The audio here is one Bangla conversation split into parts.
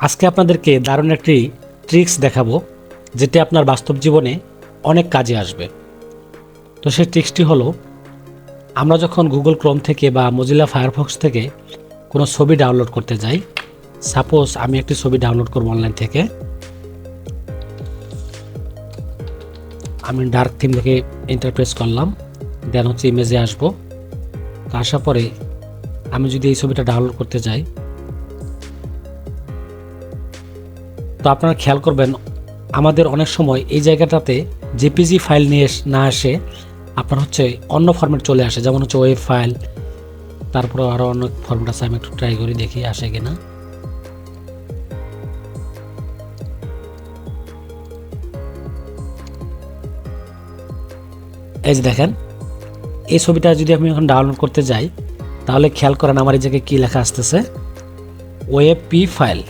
আজকে আপনাদেরকে দারুণ একটি ট্রিক্স দেখাবো, যেটি আপনার বাস্তব জীবনে অনেক কাজে আসবে। তো সেই ট্রিক্সটি হলো, আমরা যখন গুগল ক্রোম থেকে বা মজিলা ফায়ারফক্স থেকে কোনো ছবি ডাউনলোড করতে যাই সাপোজ আমি একটি ছবি ডাউনলোড করব অনলাইন থেকে। আমি ডার্ক থিম থেকে ইন্টারপ্রেস করলাম দেন হচ্ছে ইমেজে আসব। আসার পরে আমি যদি এই ছবিটা ডাউনলোড করতে যাই তো আপনারা খেয়াল করবেন, আমাদের অনেক সময় এই জায়গাটাতে জেপিজি ফাইল নিয়ে না আসে, আপনার হচ্ছে অন্য ফরম্যাট চলে আসে, যেমন হচ্ছে ওয়েব ফাইল তারপরে আরও অনেক ফরম্যাট আছে, আমি একটু ট্রাই করি দেখি আসে কিনা। এই যে দেখেন, এই ছবিটা যদি আমি এখন ডাউনলোড করতে যাই, তাহলে খেয়াল করেন আমার এই জায়গায় কী লেখা আসতেছে ওয়েব পি ফাইল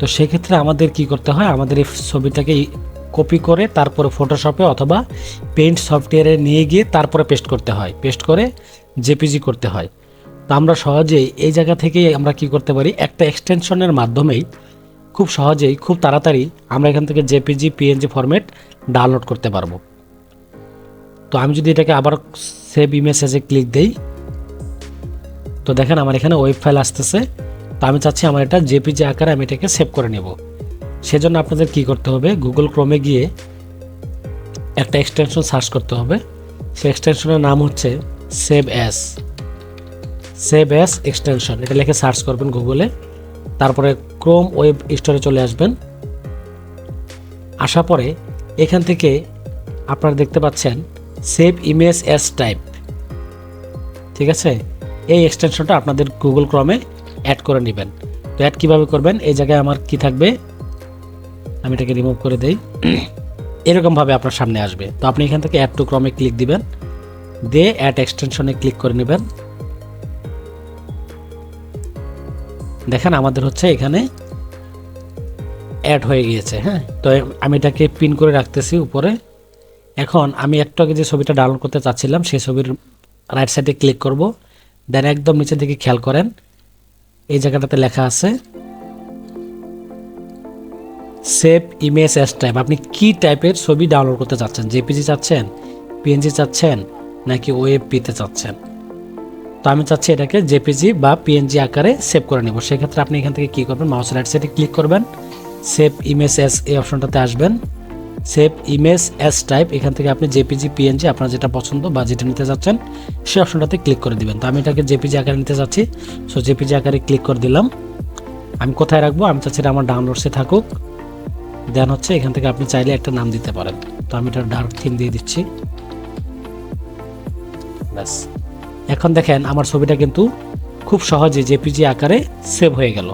তো সেক্ষেত্রে আমাদের কি করতে হয়? আমাদের এই ছবিটাকে কপি করে তারপরে ফটোশপে অথবা পেন্ট সফটওয়্যারে নিয়ে গিয়ে তারপরে পেস্ট করতে হয়। পেস্ট করে জেপিজি করতে হয়। তো আমরা সহজেই এই জায়গা থেকেই আমরা কি করতে পারি? একটা এক্সটেনশনের মাধ্যমেই খুব সহজেই, খুব তাড়াতাড়ি আমরা এখান থেকে জেপিজি পিএনজি ফরম্যাট ডাউনলোড করতে পারব। তো আমি যদি এটাকে আবার সেভ ইমেজে ক্লিক দেই, তো দেখেন আমার এখানে ওয়েব ফাইল আসতেছে। তো আমি চাচ্ছি আমার এটা জেপিজি আকারে আমি এটাকে সেভ করে নেব। সেজন্য আপনাদের কি করতে হবে গুগল ক্রোমে গিয়ে একটা এক্সটেনশন সার্চ করতে হবে। সেই এক্সটেনশনের নাম হচ্ছে save as save as extension এটা লিখে সার্চ করবেন গুগলে তারপরে ক্রোম ওয়েব স্টোরে চলে আসবেন। আসার পরে এখান থেকে আপনারা দেখতে পাচ্ছেন সেভ ইমেজ অ্যাস টাইপ ঠিক আছে? এই এক্সটেনশনটা আপনাদের গুগল ক্রমে অ্যাড করে নেবেন। তো অ্যাড কীভাবে করবেন? এই জায়গায় আমার কি থাকবে? আমি এটাকে রিমুভ করে দেই। এরকমভাবে আপনার সামনে আসবে। তো আপনি এখান থেকে অ্যাড টু ক্রমে ক্লিক দিবেন। দিয়ে অ্যাড এক্সটেনশনে ক্লিক করে নেবেন। দেখেন আমাদের হচ্ছে এখানে অ্যাড হয়ে গিয়েছে হ্যাঁ? তো আমি এটাকে পিন করে রাখতেছি উপরে। এখন আমি একটু আগে যে ছবিটা ডাউনলোড করতে চাচ্ছিলাম, সেই ছবির রাইট সাইডে ক্লিক করব। দেন একদম নিচের দিকে খেয়াল করেন। এই জায়গাটাতে লেখা আছে সেভ ইমেজ অ্যাস টাইপ আপনি কি টাইপের ছবি ডাউনলোড করতে চাচ্ছেন? জেপিজি চাচ্ছেন পিএনজি চাচ্ছেন, নাকি ওয়েব পিতে চাচ্ছেন? তো আমি চাচ্ছি এটাকে জেপিজি বা পিএনজি আকারে সেভ করে নেব। সেক্ষেত্রে আপনি এখান থেকে কী করবেন? মাউস রাইট সাইডে ক্লিক করবেন সেভ ইমেজ এস এই অপশনটাতে আসবেন। সেভ ইমেজ অ্যাস টাইপ, এখান থেকে আপনি জেপিজি, পিএনজি, আপনার যেটা পছন্দ বা যেটা নিতে চাচ্ছেন সেই অপশনটাতে ক্লিক করে দিবেন। তো আমি এটাকে জেপিজি আকারে নিতে চাচ্ছি সো জেপিজি আকারে ক্লিক করে দিলাম। আমি কোথায় রাখব? আমি চাচ্ছি আমার ডাউনলোডসে থাকুক। দেন হচ্ছে এখান থেকে আপনি চাইলে একটা নাম দিতে পারেন। তো আমি এটা ডার্ক থিম দিয়ে দিচ্ছি। ব্যাস। এখন দেখেন, আমার ছবিটা কিন্তু খুব সহজে জেপিজি আকারে সেভ হয়ে গেল।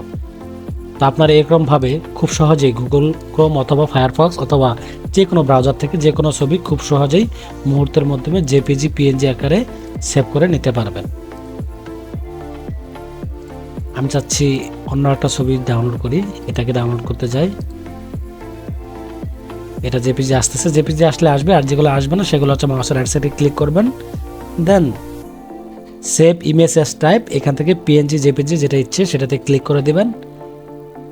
তো আপনারা এরকমভাবে খুব সহজেই গুগল ক্রোম অথবা ফায়ারফক্স অথবা যে কোনো ব্রাউজার থেকে যে কোনো ছবি খুব সহজেই মুহূর্তের মাধ্যমে জেপিজি পিএনজি আকারে সেভ করে নিতে পারবেন। আমি চাচ্ছি অন্য একটা ছবি ডাউনলোড করি, এটাকে ডাউনলোড করতে যাই। এটা জেপিজি আসতেছে জেপিজি আসলে আসবে, আর যেগুলো আসবে না, সেগুলো হচ্ছে মাউসের রাইট সাইডে ক্লিক করবেন। Then save image as type এখান থেকে পিএনজি জেপিজি যেটা ইচ্ছে সেটাতে ক্লিক করে দিবেন।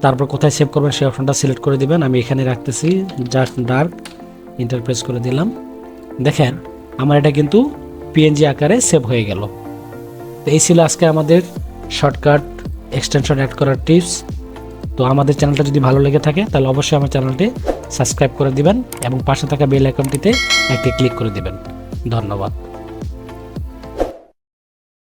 তারপর কোথায় সেভ করবেন সেই অপশনটা সিলেক্ট করে দিবেন। আমি এখানে রাখতেছি জাস্ট ডার্ক ইন্টারপ্রেস করে দিলাম। দেখেন, আমার এটা কিন্তু পিএনজি আকারে সেভ হয়ে গেল। তো এই ছিল আজকে আমাদের শর্টকাট এক্সটেনশন অ্যাড করার টিপস তো আমাদের চ্যানেলটা যদি ভালো লেগে থাকে, তাহলে অবশ্যই আমার চ্যানেলটি সাবস্ক্রাইব করে দিবেন এবং পাশে থাকা বেল আইকনটিতে একটি ক্লিক করে দিবেন। ধন্যবাদ।